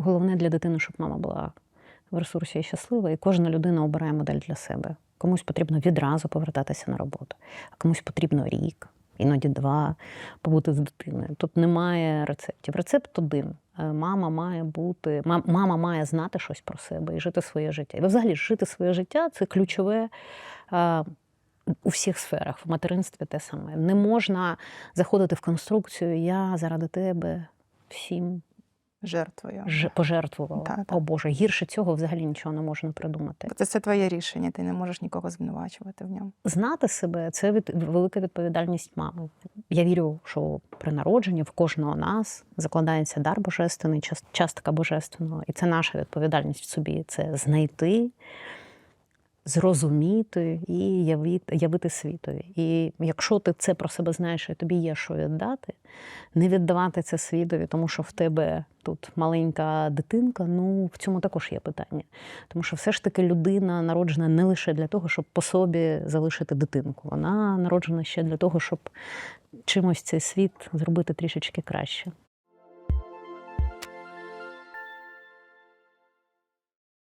Головне для дитини, щоб мама була в ресурсі і щаслива, і кожна людина обирає модель для себе. Комусь потрібно відразу повертатися на роботу, а комусь потрібно рік, іноді два побути з дитиною. Тут немає рецептів. Рецепт один. Е, Мама має бути, мама має знати щось про себе і жити своє життя. І взагалі жити своє життя це ключове. е, У всіх сферах, в материнстві те саме. Не можна заходити в конструкцію Я заради тебе всім Жертвою. ж- пожертвувала. Так, так. О Боже, гірше цього взагалі нічого не можна придумати. Бо Це, це твоє рішення, ти не можеш нікого звинувачувати в ньому. Знати себе це від, велика відповідальність мами. Я вірю, що при народженні в кожного нас закладається дар божественний, частка божественного, і це наша відповідальність в собі. Це знайти, зрозуміти і явити, світові. І якщо ти це про себе знаєш, і тобі є що віддати, не віддавати це світові, тому що в тебе тут маленька дитинка. Ну в цьому також є питання. Тому що все ж таки людина народжена не лише для того, щоб по собі залишити дитинку. Вона народжена ще для того, щоб чимось цей світ зробити трішечки краще.